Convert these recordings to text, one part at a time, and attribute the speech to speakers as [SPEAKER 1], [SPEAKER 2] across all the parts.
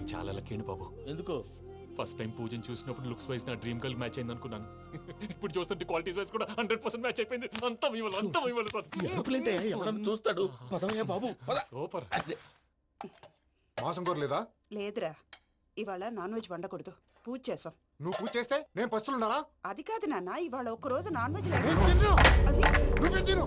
[SPEAKER 1] నేను చాలా లక్కీని బాబు.
[SPEAKER 2] ఎందుకు?
[SPEAKER 1] ఫస్ట్ టైం పూజను చూసినప్పుడు లుక్స్ వైజ్ నా డ్రీమ్ గర్ల్ మ్యాచ్ అయింది అనుకున్నాను. ఇప్పుడు చూస్తుంటే క్వాలిటీస్ వైజ్ కూడా హండ్రెడ్ పర్సెంట్ మ్యాచ్ అయిపోయింది. అంతా ఇవ్వాలి అంతా ఇవ్వాలి సార్.
[SPEAKER 2] ఎరుపులేంటే ఎవడన్నా చూస్తాడు. పదవయ్యా బాబు
[SPEAKER 1] సూపర్
[SPEAKER 3] మాసం కోరలేదా?
[SPEAKER 4] లేదురా. ఇవాళ నాన్ వెజ్ వండకూడదు. పూజ చేసాం.
[SPEAKER 3] నువ్వు పూజ చేస్తే నేను పస్తులున్నారా
[SPEAKER 4] అది కాదు నాన్న ఇవాళ ఒక్క రోజు నాన్ వెజ్ లేదు.
[SPEAKER 3] నువ్వే తిను!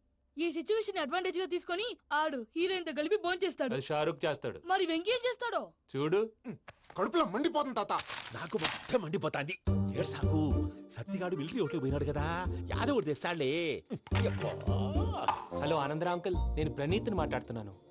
[SPEAKER 5] ఈ సిచ్యువేషన్ అడ్వాంటేజ్గా తీసుకొని ఆడు హీరోయిన్తో కలిపి బోన్ చేస్తాడు.
[SPEAKER 1] అది షారుఖ్ చేస్తాడు.
[SPEAKER 5] మరి వెంకీ ఏం చేస్తాడో?
[SPEAKER 1] చూడు.
[SPEAKER 3] కడుపులో మండిపోతుంది తాత.
[SPEAKER 2] నాకు మొత్తం మండిపోతాంది. ఏడు సాకు. సత్తిగాడు మిలిటరీ ఓట్లు పోయినాడు కదా. యాదవ్ తెస్తాడులే. యబ్బా.
[SPEAKER 1] హలో ఆనందరా అంకుల్ నేను ప్రణీత్ని మాట్లాడుతున్నాను.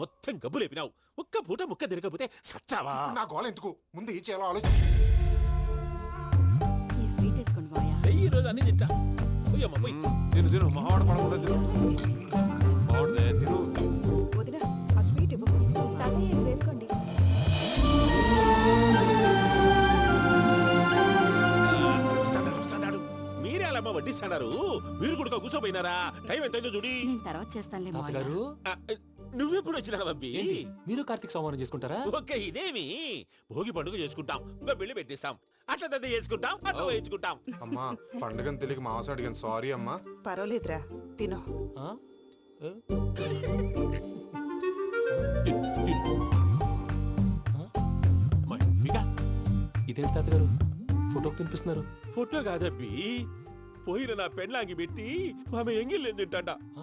[SPEAKER 2] మొత్తం గబ్బు లేపినావు. ఒక్క పూట ముక్క తిరగకపోతే సచ్చావా?
[SPEAKER 3] నా గోల ఎందుకు? ముందు ఈ చేయాలో ఆలోచించు
[SPEAKER 5] ఈ స్వీట్ వేసుకోండి మాయా
[SPEAKER 2] ఈ రోజు అన్ని తింటా. పోయమ్మ పోయి.
[SPEAKER 6] తిను తిను. మావాడు పడకుండా తిను. తిను.
[SPEAKER 4] వదిన ఆ స్వీట్ ఇవ్వు.
[SPEAKER 7] తాతయ్య వేసుకోండి.
[SPEAKER 2] మీరే అలా అమ్మ వడ్డిస్తాడారు? మీరు కూడా కూర్చోపోయినారా? టైం ఎంతైందో చూడి.
[SPEAKER 5] నేను తర్వాత చేస్తానులే
[SPEAKER 1] తాతగారు?
[SPEAKER 2] ఆ, నువ్వెప్పుడు వచ్చినా బంబి
[SPEAKER 1] ఏంటి? మీరు కార్తీక్ సంహారం చేసుకుంటారా?
[SPEAKER 2] ఓకే ఇదేమి? భోగి పండుగ చేసుకుంటాం ఇంకా పెళ్ళి పెట్టేస్తాం అట్లా దద్ద చేసుకుంటాం అట్లా వేయించుకుంటాం.
[SPEAKER 3] అమ్మా పండుగని తెలియక మాంసం అడిగాను. సారీ అమ్మా.
[SPEAKER 4] పర్వాలేదురా తినో.
[SPEAKER 1] ఆ? ఏ?
[SPEAKER 2] మమ్మిగా
[SPEAKER 1] ఇదేంటి తాతగారు? ఫోటోకి తినిపిస్తున్నారు.
[SPEAKER 2] ఫోటో కాదబ్బి పోయిన నా పెళ్ళాంగి పెట్టి ఆమె ఎంగిల్లేం తింటాడ
[SPEAKER 1] ఆ?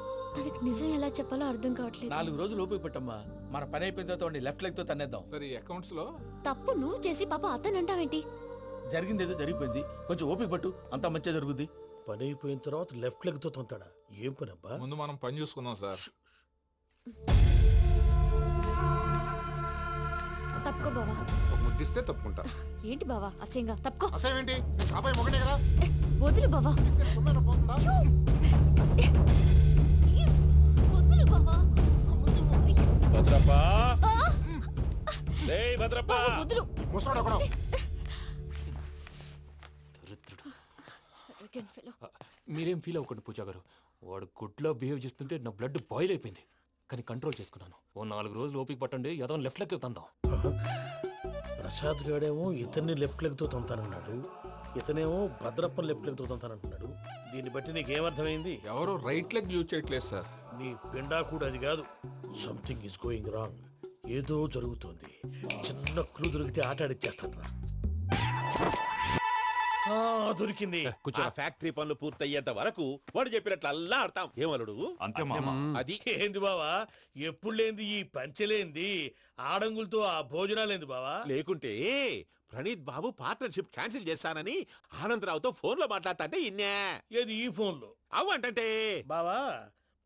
[SPEAKER 7] తనకి నిజం ఎలా చెప్పాలో అర్థం కావట్లేదు.
[SPEAKER 8] నాలుగు రోజులు ఓపిక పట్టమ్మా. మన పని అయిపోయిన తర్వాత లెఫ్ట్ లెగ్తో తన్నేద్దాం.
[SPEAKER 6] సరే అకౌంట్స్లో?
[SPEAKER 7] తప్పు నువ్వు చేసి పాప అతను అంటావేంటి?
[SPEAKER 8] జరిగింది ఏదో జరిగిపోయింది. కొంచెం ఓపిక పట్టు అంతా మంచిగా జరుగుద్ది.
[SPEAKER 2] పని అయిపోయిన తర్వాత లెఫ్ట్ లెగ్తో తొంతాడా? ఏం పని అబ్బా
[SPEAKER 6] ముందు మనం పని చూసుకుందాం సార్.
[SPEAKER 7] తప్పుకో బావా.
[SPEAKER 3] ఒక ముద్దిస్తే తప్పుకుంటా.
[SPEAKER 7] ఏంటి బావా అసహ్యంగా? తప్పుకో.
[SPEAKER 3] అసేమేంటి నీ కాబోయే మొగనే కదా?
[SPEAKER 7] వదులు బావా.
[SPEAKER 3] ఇస్తే సొమ్మేనా పోతుందా?
[SPEAKER 2] భద్రప్ప.
[SPEAKER 7] ఆ,
[SPEAKER 2] లే భద్రప్ప.
[SPEAKER 7] బావా, వదులు.
[SPEAKER 3] ముసలోడు ఒకడు.
[SPEAKER 1] దరిద్రుడు.
[SPEAKER 7] Arrogant fellow.
[SPEAKER 1] ఆ, మీరేం ఫీల్ అవ్వకండి పూజా గారు. వాడు గుడ్లో బిహేవ్ చేస్తుంటే నా బ్లడ్ బాయిల్ అయిపోయింది. కానీ కంట్రోల్ చేసుకున్నాను. ఓ నాలుగు రోజులు ఓపిక పట్టండి ఏదో లెఫ్ట్ లెక్క తందాం.
[SPEAKER 2] ప్రసాద్ గాడేమో ఇతన్ని లెఫ్ట్ లెగ్తో తొంతానన్నాడు. ఇతనేమో భద్రప్పని లెఫ్ట్ లెగ్తో తొంతానంటున్నాడు దీన్ని బట్టి నీకేమర్థమైంది?
[SPEAKER 6] ఎవరు రైట్ లెగ్ యూజ్ చేయట్లేదు సార్
[SPEAKER 2] నీ పిండా కూడా అది కాదు. సంథింగ్ ఇస్ గోయింగ్ రాంగ్ ఏదో జరుగుతోంది. చిన్న క్లూ దొరికితే ఆట ఆడిచ్చేస్తాను రా ఆ, దొరికింది.
[SPEAKER 9] ఆ ఫ్యాక్టరీ పనులు పూర్తయ్యేంత వరకు వాడు చెప్పినట్లు అల్లా ఆడతాం. ఏమలుడు?
[SPEAKER 6] అంతే మామ.
[SPEAKER 9] అది
[SPEAKER 2] ఏంది బావా? ఎప్పుడు లేంది ఈ పంచలేంది? ఆడంగులతో ఆ భోజనాలేంది బావా?
[SPEAKER 9] లేకుంటే ప్రణీత్ బాబు పార్ట్నర్షిప్ క్యాన్సిల్ చేస్తానని ఆనందరావుతో ఫోన్లో మాట్లాడతా అంటే ఇన్నే.
[SPEAKER 2] ఏది ఈ ఫోన్లో?
[SPEAKER 9] అవ్వంటే
[SPEAKER 2] బావా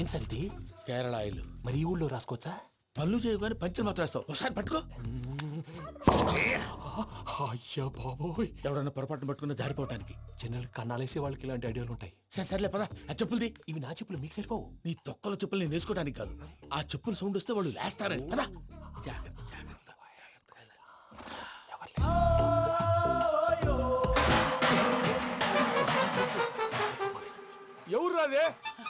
[SPEAKER 1] ఏం సార్ ఇది?
[SPEAKER 2] కేరళ ఆయిల్.
[SPEAKER 1] మరి ఈ ఊళ్ళో రాసుకోవచ్చా?
[SPEAKER 2] పనులు చేయగానే పంచర్ మాత్రం వేస్తావు. ఒకసారి పట్టుకో.
[SPEAKER 1] అయ్యా బాబోయ్.
[SPEAKER 2] ఎవడన్నా పొరపాటున పట్టుకున్న జారిపోవటానికి.
[SPEAKER 1] జనరల్ కన్నాలేసే వాళ్ళకి ఇలాంటి ఐడియాలు ఉంటాయి.
[SPEAKER 2] సరే సర్లే పదా. ఆ చెప్పులది
[SPEAKER 1] ఇవి నా చెప్పులు మీకు సరిపోవు.
[SPEAKER 2] నీ తొక్కల చెప్పులు నేను వేసుకోవడానికి కాదు. ఆ చెప్పులు సౌండ్ వస్తే వాళ్ళు లేస్తారని పదా.
[SPEAKER 3] ఎవరు రాదే?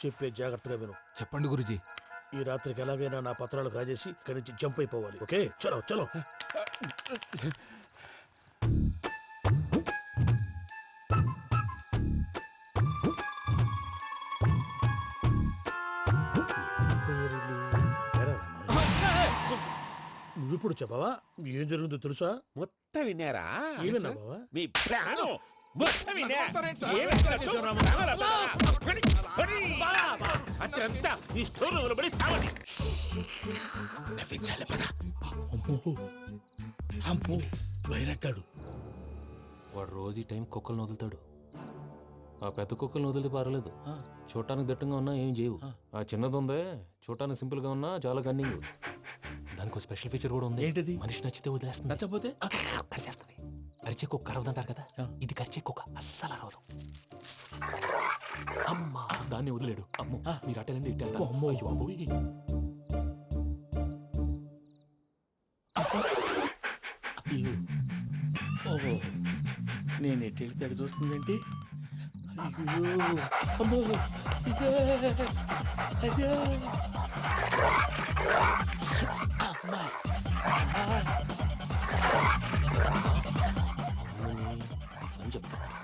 [SPEAKER 2] చెప్పే జాగ్రత్తగా విను.
[SPEAKER 6] చెప్పండి గురుజీ.
[SPEAKER 2] ఈ రాత్రికి ఎలాగైనా నా పత్రాలు కాజేసి ఇక్కడి నుంచి జంప్ అయిపోవాలి. ఓకే? చలో చలో. నువ్విప్పుడు చెప్పవా? ఏం జరుగుతుందో తెలుసా?
[SPEAKER 9] మొత్తం విన్నారా?
[SPEAKER 2] ఏమన్నా బావా?
[SPEAKER 9] మీ ప్రాణం! మొత్తం అత్రంతా ఈ స్టోర్ రూమ్లో పడి సావండి
[SPEAKER 8] నవ్వించాలి పద.
[SPEAKER 2] అమ్మో. అమ్మో. వైరక్కాడు.
[SPEAKER 1] వాడు రోజు ఈ టైం కుక్కలను వదులుతాడు. ఆ పెద్ద కుక్కలను వదిలితే పర్లేదు. చూడటానికి దట్టంగా ఉన్నా ఏం చేయవు. ఆ. చిన్నది ఉందే చూడటానికి సింపుల్గా ఉన్నా చాలా కన్నింగ్ దానికి స్పెషల్ ఫీచర్ కూడా ఉంది.
[SPEAKER 8] ఏంటిది?
[SPEAKER 1] మనిషి నచ్చితే వదిలేస్తుంది.
[SPEAKER 8] నచ్చపోతే
[SPEAKER 1] ఆ, కరిచేస్తుంది. అరిచే కుక్క అరవదంటారు కదా? ఇది కరిచే కుక్క అస్సలు అరవదు. దాన్ని వదిలేడు. అమ్మో మీరు అటెండి ఇటు వెళ్తారు.
[SPEAKER 2] అమ్మో.
[SPEAKER 1] అయ్యో అబ్బోయ్.
[SPEAKER 8] ఓహో. నేను ఎటు వెళ్తే అటు చూస్తుందేంటి? అయ్యో. అమ్మో. ఇదే. అదే అమ్మా.
[SPEAKER 1] అమ్మని అని చెప్తా ఉమ్,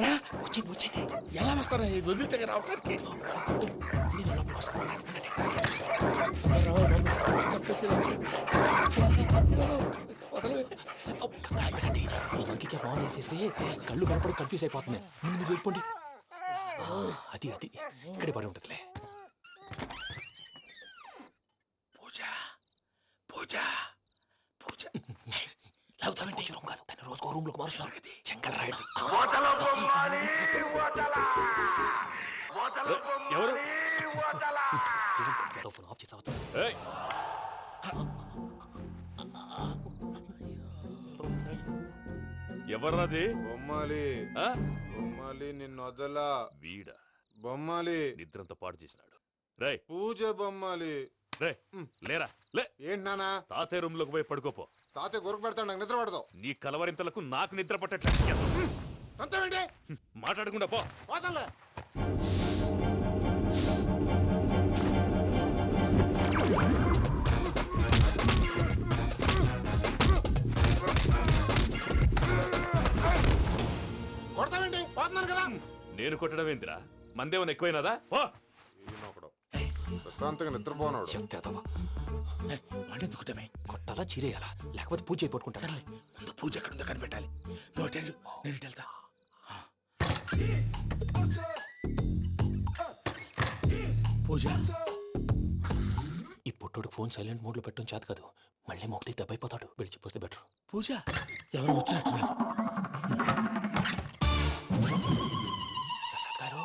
[SPEAKER 1] రా వచ్చేయండి వచ్చేయండి
[SPEAKER 8] ఎలా వస్తారా ఇది వదిలితే రావడానికి
[SPEAKER 1] నేను లోపలికి వస్తాను
[SPEAKER 8] చెప్పేసి
[SPEAKER 1] ఆగండి. బాగా వేసేస్తే కళ్ళు కనపడి కన్ఫ్యూజ్ అయిపోతున్నాయి ముందు మీరు వెళ్ళిపోండి అది అది ఇక్కడే పడి ఉంటుందిలే
[SPEAKER 8] పూజ పూజ పూజ
[SPEAKER 1] లాగుతామంటే రూమ్ కాదు దాన్ని రోజుకో రూమ్లోకి చెంగల్ రాయడం
[SPEAKER 9] ఎవరు
[SPEAKER 1] ఫోన్ ఆఫ్ చేసావచ్చు!
[SPEAKER 9] ఎవర్రాది
[SPEAKER 10] బొమ్మాలి.
[SPEAKER 9] ఆ?
[SPEAKER 10] బొమ్మాలి నిన్ను వదలా.
[SPEAKER 9] వీడా.
[SPEAKER 10] బొమ్మాలి.
[SPEAKER 9] నిద్రంతా పాడు చేసినాడు. రేయ్.
[SPEAKER 10] పూజ బొమ్మాలి.
[SPEAKER 9] రే లేరా. లే.
[SPEAKER 10] ఏంటి నానా
[SPEAKER 9] తాతయ్య రూమ్లోకి పోయి పడుకోపో.
[SPEAKER 10] తాతయ్య గురకు పెడతాడు నాకు నిద్ర పడదు.
[SPEAKER 9] నీ కలవరింతలకు నాకు నిద్ర పట్టట్లేదు
[SPEAKER 10] అంతేంటి
[SPEAKER 9] మాట్లాడకుండా పో.
[SPEAKER 10] పోతాలే కొడతావేంటి? పోతున్నాను కదా.
[SPEAKER 9] నేను కొట్టడం ఏందిరా? మందేమన్నా ఎక్కువైనదా? పో.
[SPEAKER 10] ప్రశాంతంగా నిద్రపోనాడు.
[SPEAKER 1] చెప్తే అదవా
[SPEAKER 8] వాడెందుకుంటామే
[SPEAKER 1] కొట్టాలా చీరేయాలా? లేకపోతే పూజ అయిపోట్టుకుంటా
[SPEAKER 8] సర్లే ముందు పూజ ఎక్కడ ఉందో కనిపెట్టాలి. వెళ్ళు, నేను ఇటు వెళ్తా. పూజ.
[SPEAKER 1] ఈ పుట్టోడికి ఫోన్ సైలెంట్ మోడ్లో పెట్టడం చేత కాదు. మళ్ళీ మొక్కి దెబ్బైపోతాడు. వెళ్ళి చెప్పొస్తే బెటర్.
[SPEAKER 8] పూజ ఎవరు వచ్చినట్టున్నారు
[SPEAKER 1] ప్రసాద్ గారు ఎక్కడున్నారు సార్
[SPEAKER 8] అబ్బో,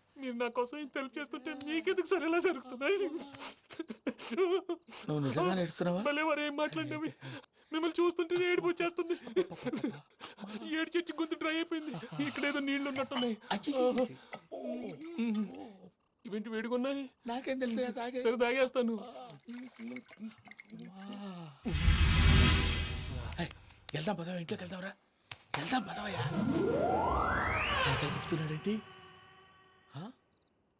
[SPEAKER 1] మీరు నా కోసం ఇంత హెల్ప్ చేస్తుంటే మీకెందుకు సరే ఎలా జరుగుతున్నాయి?
[SPEAKER 8] నువ్వు నిజంగా నేర్చుతున్నావా
[SPEAKER 1] భలే వారు ఏం మాట్లాడినవి. మిమ్మల్ని చూస్తుంటే ఏడుపు వచ్చేస్తుంది. ఏడు చెట్టు గొంతు డ్రై అయిపోయింది. ఇక్కడ ఏదో నీళ్ళు ఉన్నట్టున్నాయి. ఇవేంటి వేడుకున్నాయి
[SPEAKER 8] నాకేం తెలుసు
[SPEAKER 1] సరే తాగేస్తాను.
[SPEAKER 8] వెళ్దాం పదవా ఇంట్లోకి వెళ్దాంరా. వెళ్దాం పదవయ్యా చెప్తున్నాడేంటి?